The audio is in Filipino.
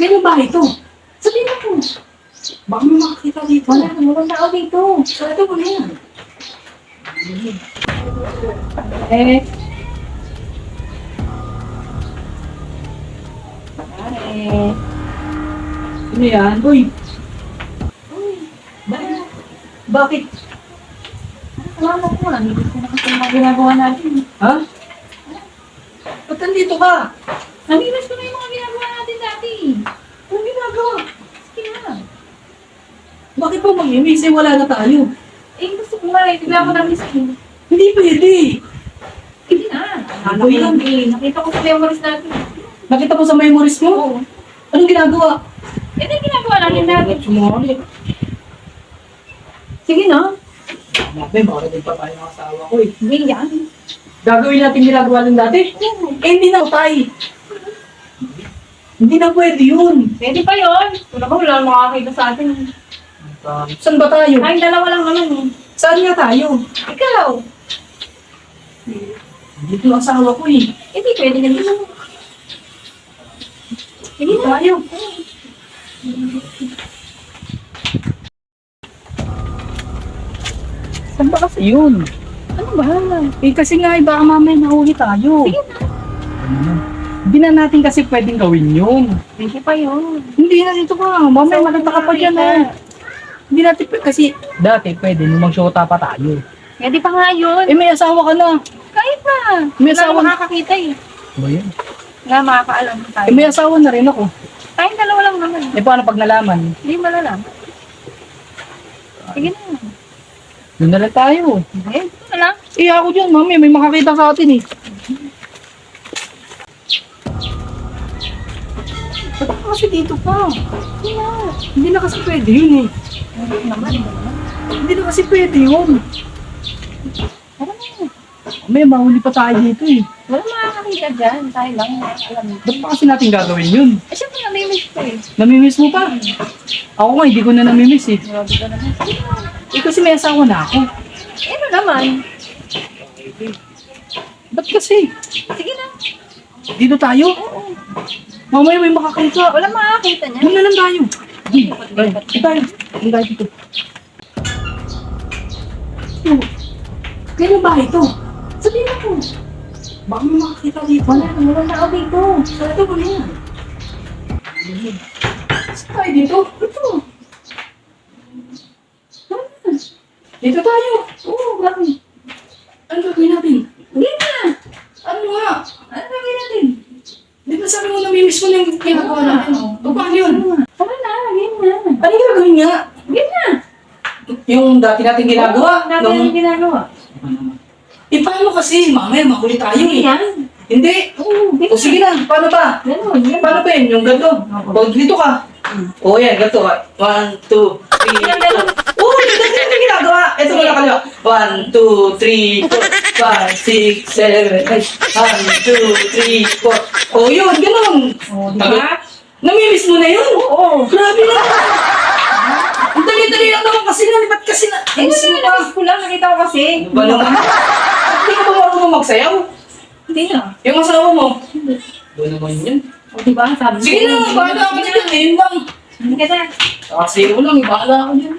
Kailan ba ito? Sabihin mo po. Baka may makakita dito. Wala walang tao dito. Sarado mo na yan. Eh. Pare. Ano yan? Uy! Bakit? Bakit? Alam mo ko, namibis ko na kasi mga ginagawa natin. Ha? Ba't nandito ka? Namibis ko na yung mga ginagawa natin dati. Anong ginagawa? Sige na. Bakit pa mag-imis? Eh, wala na tayo. Eh, gusto ko nga eh. Bigla ako na-miss ko. Hindi pwede. Sige na. Ano yan? Eh, Nakita ko sa memories natin. Nakita mo sa memories mo? Oo. Anong ginagawa? Eh, ano yung ginagawa natin dati? Sumali. Sige na. Nabi, baka rin pa tayo ng asawa ko eh. Hindi yan. Gagawin natin ginagawa ng dati? Eh, hindi na tay. Hindi na pwede yun. Pwede pa yun. Wala ba wala makakita sa atin. Saan ba tayo? Ay, dalawa lang naman eh. Saan nga tayo? Ikaw. Dito ang asawa ko eh. Hindi pwede na dito. Hindi tayo. Saan ba kasi yun? Ano ba? Eh kasi nga, eh, baka mamaya nahuli tayo. Sige na. Hindi na natin kasi pwedeng gawin yun. Pwede pa yun. Hindi na dito ka. Mamaya So, maganda ka pa dyan eh. Hindi natin pwede. Kasi dati pwede nung mag-shota pa tayo. Pwede pa nga yun. Eh may asawa ka na. Kahit na. May Wala asawa na. makakakita eh. Ba yan? Wala makakaalam tayo. Eh may asawa na rin ako. Tayong dalawa lang naman. Eh paano pag nalaman? Hindi malalam. Sige na. Doon na lang tayo. Eh, ito na lang. Eh ako dyan, mami. May makakita sa atin eh. Ba't ka kasi dito pa? Hindi na. Hindi na kasi pwede yun eh. Hindi naman. hindi naman. Hindi na kasi pwede yun. Tara na. May mahuli pa tayo dito eh. Wala makakakita dyan. Tayo lang. Alam mo. Ba't pa kasi natin gagawin yun? Eh, syempre namimiss ko eh. Namimiss mo pa? Ako nga, hindi ko na namimiss eh. Grabe ka naman. Sige na. Eh kasi may asawa na ako. Eh, ano naman? Ba't kasi? Sige na. Dito tayo? Oo. Mamaya may makakita. Wala makakakita niya. Doon na lang tayo. Ay, tayo. Tayo dito. Oh, Kailan ba ito? Sabihin mo po. Baka may makakita dito. Wala na. Walang tao dito. Sarado mo na. Saan tayo dito? Ito. Dito tayo. Oo, bakit? Ano gagawin natin? Hindi na. Ano nga? Ano gagawin natin? Di ba sabi mo namimiss mo na yung ginagawa natin? O paano yun? Tara na. Game na. Ano yung gagawin nga? Na. Yung dati natin ginagawa? Dati nung- yung ginagawa. Eh, paano kasi? Mamaya, mahuli tayo eh. yan. Hindi. Oo, O sige na, paano ba? Ganun. yan. Paano ba yun? Yung ganito? O dito ka. O yan, ganito. ah. One, two, three, four. ganun. Oo, ganito yung ginagawa. Ito mo na kaliwa. One, two, three, four, five, six, seven, eight. One, two, three, four. O yun, ganun. Oo, di ba? Namimiss mo na yun? Oo. Grabe na. Dali-dali lang naman kasi kasi na. Eh, ano na pa. ko lang. Nakita ko kasi. Ano ba naman? Hindi ka ba marunong magsayaw? Hindi na. Yung asawa mo? Doon naman yun. O, di ba? Sabi Sige na, bahala ka dyan. Ayun lang. Hindi ka na. Kasi ko lang, bahala ka dyan.